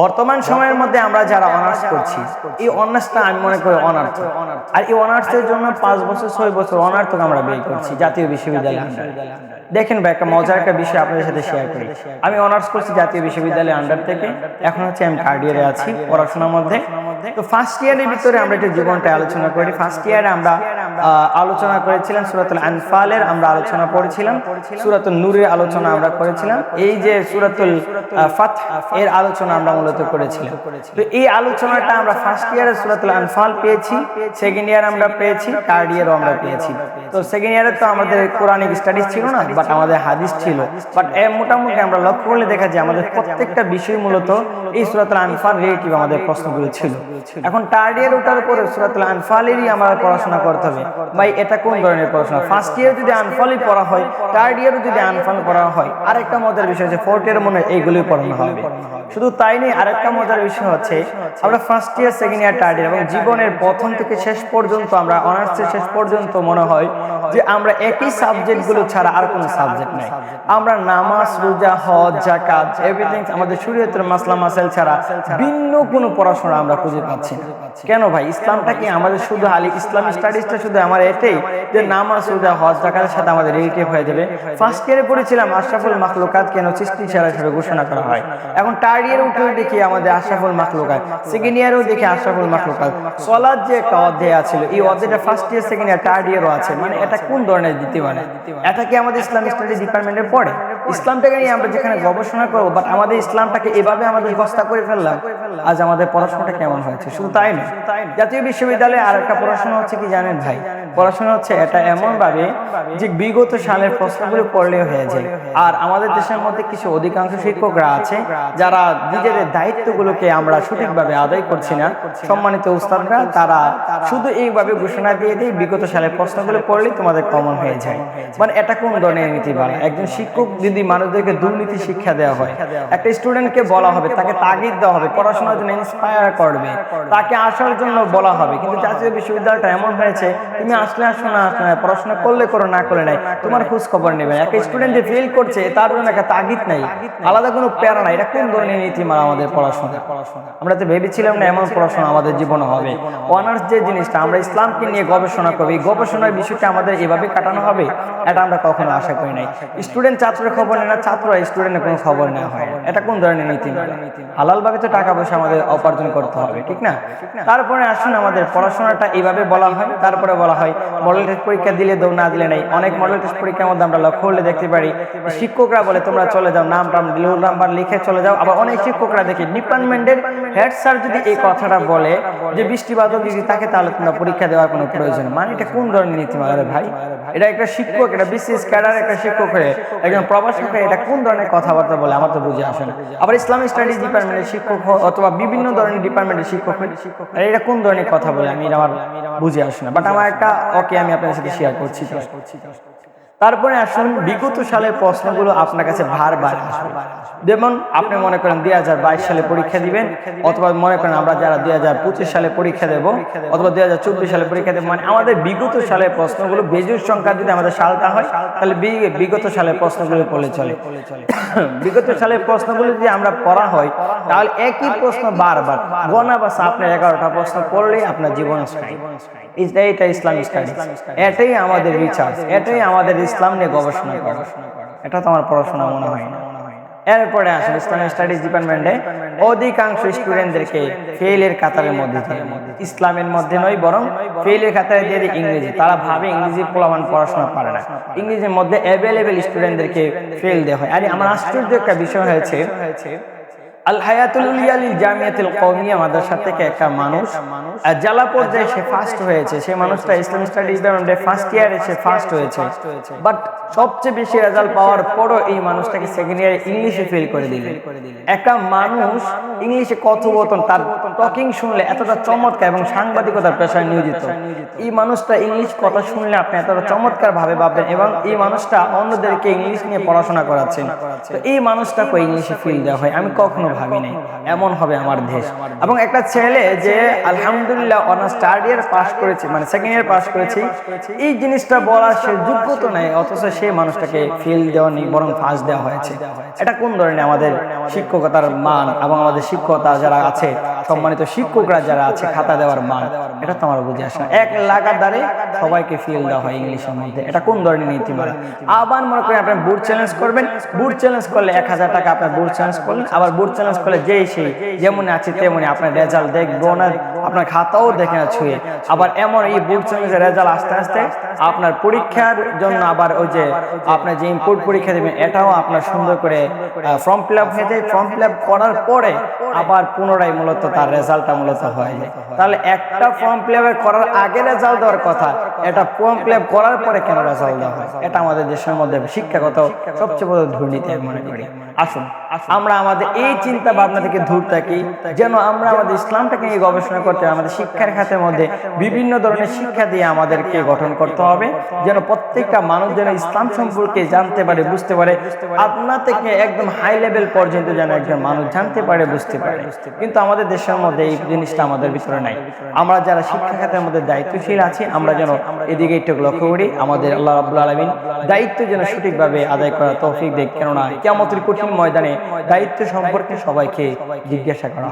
বর্তমান সময়ের মধ্যে আমরা যারা অনার্স করছি এই অনার্সটা আমি মনে করি অনার্থ আর এই অনার্সের জন্য পাঁচ বছর ছয় বছর অনার্থক আমরা ব্যয় করছি জাতীয় বিশ্ববিদ্যালয় দেখেন ভাই একটা মজার একটা বিষয় আপনাদের সাথে শেয়ার করি। আমি অনার্স করছি জাতীয় বিশ্ববিদ্যালয়ের আন্ডার থেকে এখন হচ্ছে আমি থার্ড ইয়ারে আছি পড়াশোনার মধ্যে। তো ফার্স্ট ইয়ারের ভিতরে আমরা একটু জীবনটা আলোচনা করি। ফার্স্ট ইয়ারে আমরা আলোচনা করেছিলাম সুরাতুল আনফালের, আমরা আলোচনা করেছিলাম। সুরাতুল নূরের আলোচনা আমরা করেছিলাম। এই যে সুরাতুল এর আলোচনা আমরা মূলত করেছিলাম। তো এই আলোচনাটা আমরা ফার্স্ট ইয়ারে সুরাতুল আনফাল পেয়েছি সেকেন্ড ইয়ার আমরা পেয়েছি থার্ড ইয়ারও আমরা পেয়েছি। তো সেকেন্ড ইয়ারে তো আমাদের কোরআনিক স্টাডিজ ছিল না বাট আমাদের হাদিস ছিল। বাট মোটামুটি আমরা লক্ষ্য করলে দেখা যায় আমাদের প্রত্যেকটা বিষয় মূলত এই সুরাতুল আনফাল রিলেটিভ আমাদের প্রশ্নগুলো ছিল। এখন থার্ড ইয়ার ওঠার পরে সুরাতুল আনফালেরই আমরা পড়াশোনা করতে হবে। ভাই, এটা কোন ধরনের পড়াশোনা? ফার্স্ট ইয়ার যদি আনফালই পড়া হয় থার্ড ইয়ারও যদি আনফাল পড়া হয়, আরেকটা মজার বিষয় হচ্ছে ফোর্থ ইয়ার মনে এইগুলোই পড়ানো হবে। শুধু তাই নেই আরেকটা মজার বিষয় হচ্ছে আমরা first year second year third year এবং জীবনের প্রথম থেকে শেষ পর্যন্ত আমরা অনার্সের শেষ পর্যন্ত মনে হয় যে আমরা একই সাবজেক্টগুলো ছাড়া আর কোনো সাবজেক্ট নাই। আমরা নামাজ, রোজা, হজ জাকাত এভরিথিং আমাদের শরীয়তের মাসলা, মাসাইল ছাড়া ভিন্ন কোনো পড়াশোনা আমরা খুঁজে পাচ্ছি না। কেন ভাই? ইসলামটা কি আমাদের শুধু আলী, ইসলামী স্টাডিজটা শুধু আমার এটাই যে নামাজ রোজা হজ জাকাতের সাথে আমাদের রিলেটিভ হয়ে যাবে। ফার্স্ট ইয়ারে পড়েছিলাম আশরাফুল মাখলুকাত কেন সৃষ্টি ছাড়া হিসেবে ঘোষণা করা হয়। এখন থার্ড ইয়ারে উঠেও দেখি আমাদের আশরাফুল মাখলুকাত সেকেন্ড ইয়ারেও দেখি আশরাফুল মাখলুকাত। সলাদ যে একটা অধ্যায় আছিল, এই অধ্যায়টা first year second year third ইয়ারও আছে। মানে এটা কোন ধরনের দিতে পারে এটা কি আমাদের ইসলামিক স্টাডিজ ডিপার্টমেন্টে পড়ে? ইসলামটাকে নিয়ে আমরা যেখানে গবেষণা করব বাট আমাদের ইসলামটাকে এভাবে আমাদের বস্তা করে ফেললাম। আজ আমাদের পড়াশোনাটা কেমন হয়েছে? শুধু তাই নয় জাতীয় বিশ্ববিদ্যালয়ে আর একটা পড়াশোনা হচ্ছে কি জানেন ভাই? পড়াশোনা হচ্ছে এটা এমন ভাবে যে বিগত সালের প্রশ্নগুলো পড়লে হয়ে যায়। আর আমাদের দেশের মধ্যে কিছু অধিকাংশ শিক্ষকরা আছে যারা নিজেদের দায়িত্বগুলোকে আমরা সঠিকভাবে আদায় করছি না। সম্মানিত উস্তাদরা তারা শুধু এইভাবে ঘোষণা দিয়ে দিয়ে বিগত সালের প্রশ্নগুলো পড়লেই তোমাদের কমন হয়ে যায়। মানে এটা কোন ধরনের নীতি বলা? একজন শিক্ষক যদি মানুষদেরকে দুর্নীতি শিক্ষা দেওয়া হয় একটা স্টুডেন্টকে বলা হবে তাকে তাগিদ দেওয়া হবে পড়াশোনার জন্য ইন্সপায়ার করবে তাকে আসার জন্য বলা হবে। কিন্তু জাতীয় বিশ্ববিদ্যালয়টা এমন হয়েছে তুমি আসলে আসো না আসলে না, পড়াশোনা করলে করো না করলে নাই তোমার খোঁজ খবর নেবে। একটা স্টুডেন্ট যে ফেল করছে তার জন্য একটা তাগিদ নাই। আলাদা কোনো প্যারা নাই। এটা কোন ধরনের নীতিমালা আমাদের পড়াশোনা? পড়াশোনা। আমরা তো ভেবেছিলাম না এমন পড়াশোনা আমাদের জীবনে হবে। অনার্স যে জিনিসটা আমরা ইসলামকে নিয়ে গবেষণা করব এই গবেষণার বিষয়টা আমাদের এভাবে কাটানো হবে এটা আমরা কখনো আশা করি নাই। স্টুডেন্ট ছাত্রের খবর নেয় না ছাত্র স্টুডেন্টের কোনো খবর নেওয়া হয় এটা কোন ধরনের নীতিমালা হালালভাবে তো টাকা পয়সা আমাদের উপার্জন করতে হবে, ঠিক না? তারপরে আসুন আমাদের পড়াশোনাটা এইভাবে বলা হয়। তারপরে বলা হয় মডেল টেস্ট পরীক্ষা দিলে দৌ না দিলে নেই। অনেক মডেল টেস্ট পরীক্ষার মধ্যে আমরা লক্ষ্য করলে দেখতে পারি, শিক্ষকরা বলে, তোমরা চলে যাও, নাম টাম নাম্বার লিখে চলে যাও। আবার অনেক শিক্ষকরা দেখি ডিপার্টমেন্টের হেড স্যার যদি এই কথাটা বলে যে বৃষ্টি বাদল যদি থাকে তাহলে তোমরা পরীক্ষা দেওয়ার কোনো প্রয়োজন মানে এটা কোন ধরনের নীতিমালা ভাই? এটা একটা শিক্ষক এটা বিসিএস ক্যাডার একটা শিক্ষক হয়ে একজন প্রবাসক হয়ে এটা কোন ধরনের কথাবার্তা বলে? আমার তো বুঝে আসে না আবার ইসলামিক স্টাডিজ ডিপার্টমেন্টের শিক্ষক অথবা বিভিন্ন ধরনের ডিপার্টমেন্টের শিক্ষক হয়ে এটা কোন ধরনের কথা বলে? আমি আমার বুঝে আসে না। বাট আমার একটা ওকে আমি আপনার সাথে শেয়ার করছি তারপরে আসুন বিগত সালের প্রশ্নগুলো আপনার কাছে বারবার আসবে। যেমন আপনি মনে করেন দুই হাজার বাইশ সালে পরীক্ষা দিবেন, অথবা মনে করেন আমরা যারা দুই হাজার পঁচিশ সালে পরীক্ষা দেব, অথবা দুই হাজার চব্বিশ সালে পরীক্ষা দেবো মানে আমাদের বিগত সালের প্রশ্নগুলো বেজুর সংখ্যা যদি আমাদের সালটা হয়, তাহলে বিগত সালের প্রশ্নগুলো পড়লে চলে। বিগত সালের প্রশ্নগুলো যদি আমরা পড়া হয়, তাহলে একই প্রশ্ন বারবার, গনা বা আপনার এগারোটা প্রশ্ন পড়লেই আপনার জীবন এটা ইসলাম স্টাডি। এটাই আমাদের রিচার্জ এটাই আমাদের ইসলাম নিয়ে গবেষণা করা। এটা তো আমার পড়াশোনা মনে হয় না। এরপরে আসেন ইসলামিক স্টাডিজ ডিপার্টমেন্টে অধিকাংশ স্টুডেন্টদেরকে ফেইলের কাতারের মধ্যে। ইসলামের মধ্যে নয় বরং ফেইলের কাতারে দিয়ে ইংরেজি। তারা ভাবে ইংরেজি পোলামান পড়াশোনা পারে না। ইংরেজির মধ্যে অ্যাভেলেবেল স্টুডেন্টদেরকে ফেল দেওয়া হয়। আরে আমার আশ্চর্য একটা বিষয় হয়েছে আল হায়াতুল উলিয়ালিল জামিয়াতুল কওমিয়া মাদ্রাসা থেকে একটা মানুষ জেলা পর্যায়ে সে ফার্স্ট হয়েছে। সেই মানুষটা ইসলাম স্টাডিজ ডিপার্টমেন্টে ফার্স্ট ইয়ারে সে ফার্স্ট হয়েছে। বাট সবচেয়ে বেশি রেজাল্ট পাওয়ার পরও এই মানুষটাকে সেকেন্ড ইয়ারে ইংলিশে ফেল করে দিলেন। একটা মানুষ ইংলিশে কথোপকথন, তার টকিং শুনলে এতটা চমৎকার এবং সাংবাদিকতার পেশায় নিয়োজিত। এই মানুষটা ইংলিশ কথা শুনলে আপনি এতটা চমৎকার ভাবে ভাববেন এবং এই মানুষটা অন্যদেরকে ইংলিশ নিয়ে পড়াশোনা করাচ্ছেন তো এই মানুষটাকে ইংলিশে ফিল দেওয়া হয়, আমি কখনো ভাবি নাই। এমন হবে আমার দেশ। এবং একটা ছেলে যে আলহামদুলিল্লাহ অনার্স থার্ড ইয়ার পাস করেছে মানে সেকেন্ড ইয়ার পাস করেছে, এই জিনিসটা বলার সে যোগ্যতা নাই, অথচ সেই মানুষটাকে ফিল দেওয়া নেই, বরং ফাঁস দেওয়া হয়েছে। এটা কোন ধরনের আমাদের শিক্ষকতার মান এবং আমাদের শিক্ষকতা যারা আছে সম্মানিত শিক্ষকরা যারা আছে খাতা দেওয়ার মান এটা তো আমার বুঝে আসে। এক লাগার দ্বারে সবাইকে ফিল দেওয়া হয় ইংলিশের মধ্যে। এটা কোন ধরনের নীতিমালা আবার মনে করেন আপনি বুট চ্যালেঞ্জ করবেন বুট চ্যালেঞ্জ করলে এক হাজার টাকা আপনার বুট চ্যালেঞ্জ করলেন আবার বুট চ্যালেঞ্জ করলে যেই সেই যেমন আছে তেমনি আপনার রেজাল্ট দেখব না আপনার খাতাও দেখে না ছুঁয়ে। আবার এমন এই বুট চ্যালেঞ্জের রেজাল্ট আস্তে আস্তে আপনার পরীক্ষার জন্য আবার ওই যে আপনার যে ইনপুট পরীক্ষা দেবেন এটাও আপনার সুন্দর করে ফর্ম ফিল আপ হয়ে যায়। ফর্ম ফিল আপ করার পরে আবার পুনরায় মূলত তার রেজাল্টটা মূলত হয়ে তাহলে একটা ফর্ম ফিল করার আগে রেজাল্ট দেওয়ার কথা। এটা ফর্ম ফিল করার পরে কেন রেজাল্ট দেওয়া হয়? এটা আমাদের দেশের মধ্যে শিক্ষাগত সবচেয়ে বড় দুর্নীতি আমি মনে করি। আসুন, আমরা আমাদের এই চিন্তা ভাবনা থেকে দূর থাকি। যেন আমরা আমাদের ইসলামটাকে নিয়ে গবেষণা করতে। আমাদের শিক্ষার খাতের মধ্যে বিভিন্ন ধরনের শিক্ষা দিয়ে আমাদেরকে গঠন করতে হবে। যেন প্রত্যেকটা মানুষ যেন ইসলাম সম্পর্কে জানতে পারে, বুঝতে পারে। আপনার থেকে একদম হাই লেভেল পর্যন্ত যেন একজন মানুষ জানতে পারে, বুঝতে পারে। কিন্তু আমাদের দেশের মধ্যে এই জিনিসটা আমাদের ভিতরে নাই। আমরা যারা শিক্ষা খাতের মধ্যে দায়িত্বশীল আছি, আমরা যেন এদিকে একটু লক্ষ্য করি, আমাদের আল্লাহ রাবুল আলমিন দায়িত্ব যেন সঠিকভাবে আদায় করা তৌফিক দেখ কেননা কেমতের কঠিন ময়দানে দায়িত্ব সম্পর্কে সবাইকে জিজ্ঞাসা করা